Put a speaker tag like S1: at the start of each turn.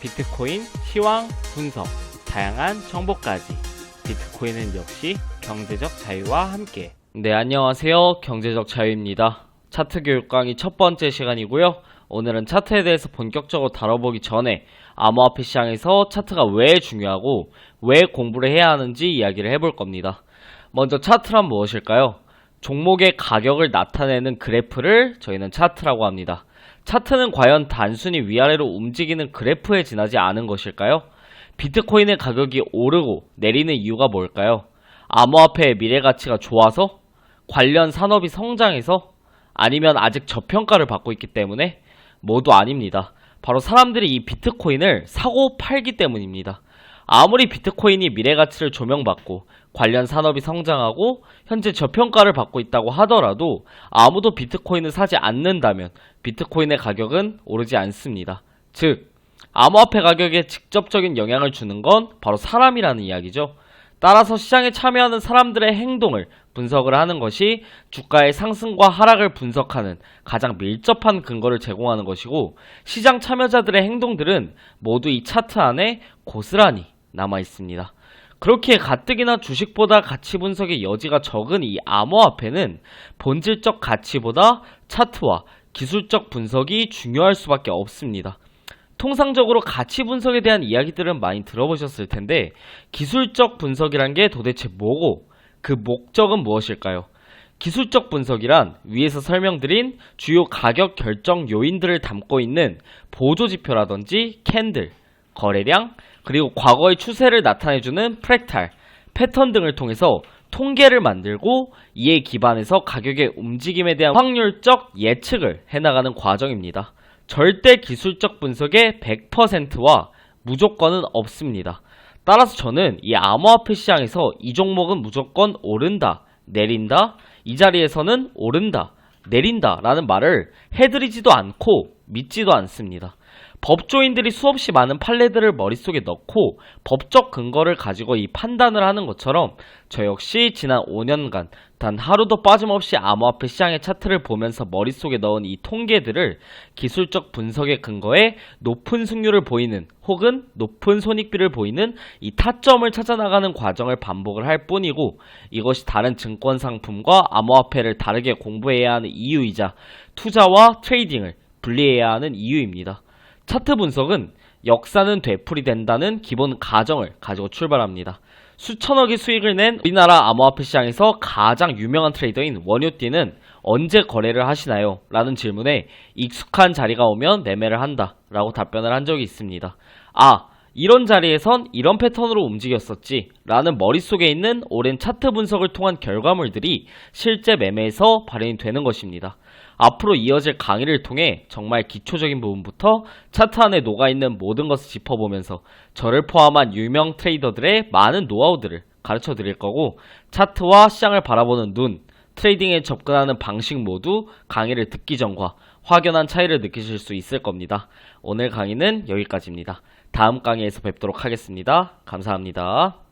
S1: 비트코인 시황 분석, 다양한 정보까지. 비트코인은 역시 경제적 자유와 함께. 네, 안녕하세요. 경제적 자유입니다. 차트 교육 강의 첫 번째 시간이고요. 오늘은 차트에 대해서 본격적으로 다뤄보기 전에 암호화폐 시장에서 차트가 왜 중요하고 왜 공부를 해야 하는지 이야기를 해볼 겁니다. 먼저 차트란 무엇일까요? 종목의 가격을 나타내는 그래프를 저희는 차트라고 합니다. 차트는 과연 단순히 위아래로 움직이는 그래프에 지나지 않은 것일까요? 비트코인의 가격이 오르고 내리는 이유가 뭘까요? 암호화폐의 미래 가치가 좋아서? 관련 산업이 성장해서? 아니면 아직 저평가를 받고 있기 때문에? 모두 아닙니다. 바로 사람들이 이 비트코인을 사고 팔기 때문입니다. 아무리 비트코인이 미래 가치를 조명받고 관련 산업이 성장하고 현재 저평가를 받고 있다고 하더라도 아무도 비트코인을 사지 않는다면 비트코인의 가격은 오르지 않습니다. 즉, 암호화폐 가격에 직접적인 영향을 주는 건 바로 사람이라는 이야기죠. 따라서 시장에 참여하는 사람들의 행동을 분석을 하는 것이 주가의 상승과 하락을 분석하는 가장 밀접한 근거를 제공하는 것이고 시장 참여자들의 행동들은 모두 이 차트 안에 고스란히 남아 있습니다. 그렇게 가뜩이나 주식보다 가치 분석의 여지가 적은 이 암호화폐는 본질적 가치보다 차트와 기술적 분석이 중요할 수밖에 없습니다. 통상적으로 가치 분석에 대한 이야기들은 많이 들어보셨을 텐데 기술적 분석이란 게 도대체 뭐고 그 목적은 무엇일까요? 기술적 분석이란 위에서 설명드린 주요 가격 결정 요인들을 담고 있는 보조 지표라든지 캔들, 거래량, 그리고 과거의 추세를 나타내주는 프랙탈, 패턴 등을 통해서 통계를 만들고 이에 기반해서 가격의 움직임에 대한 확률적 예측을 해나가는 과정입니다. 절대 기술적 분석의 100%와 무조건은 없습니다. 따라서 저는 이 암호화폐 시장에서 이 종목은 무조건 오른다, 내린다, 이 자리에서는 오른다, 내린다 라는 말을 해드리지도 않고 믿지도 않습니다. 법조인들이 수없이 많은 판례들을 머릿속에 넣고 법적 근거를 가지고 이 판단을 하는 것처럼 저 역시 지난 5년간 단 하루도 빠짐없이 암호화폐 시장의 차트를 보면서 머릿속에 넣은 이 통계들을 기술적 분석의 근거에 높은 승률을 보이는 혹은 높은 손익비를 보이는 이 타점을 찾아나가는 과정을 반복을 할 뿐이고 이것이 다른 증권 상품과 암호화폐를 다르게 공부해야 하는 이유이자 투자와 트레이딩을 분리해야 하는 이유입니다. 차트 분석은 역사는 되풀이된다는 기본 가정을 가지고 출발합니다. 수천억의 수익을 낸 우리나라 암호화폐 시장에서 가장 유명한 트레이더인 원효띠는 언제 거래를 하시나요? 라는 질문에 익숙한 자리가 오면 매매를 한다 라고 답변을 한 적이 있습니다. 아, 이런 자리에선 이런 패턴으로 움직였었지 라는 머릿속에 있는 오랜 차트 분석을 통한 결과물들이 실제 매매에서 발현이 되는 것입니다. 앞으로 이어질 강의를 통해 정말 기초적인 부분부터 차트 안에 녹아있는 모든 것을 짚어보면서 저를 포함한 유명 트레이더들의 많은 노하우들을 가르쳐 드릴 거고 차트와 시장을 바라보는 눈, 트레이딩에 접근하는 방식 모두 강의를 듣기 전과 확연한 차이를 느끼실 수 있을 겁니다. 오늘 강의는 여기까지입니다. 다음 강의에서 뵙도록 하겠습니다. 감사합니다.